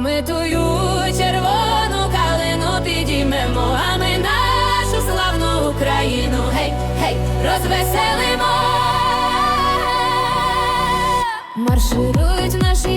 Ми тую червону калину підіймемо, а ми нашу славну Україну, гей, гей, розвеселимо. Марширують наші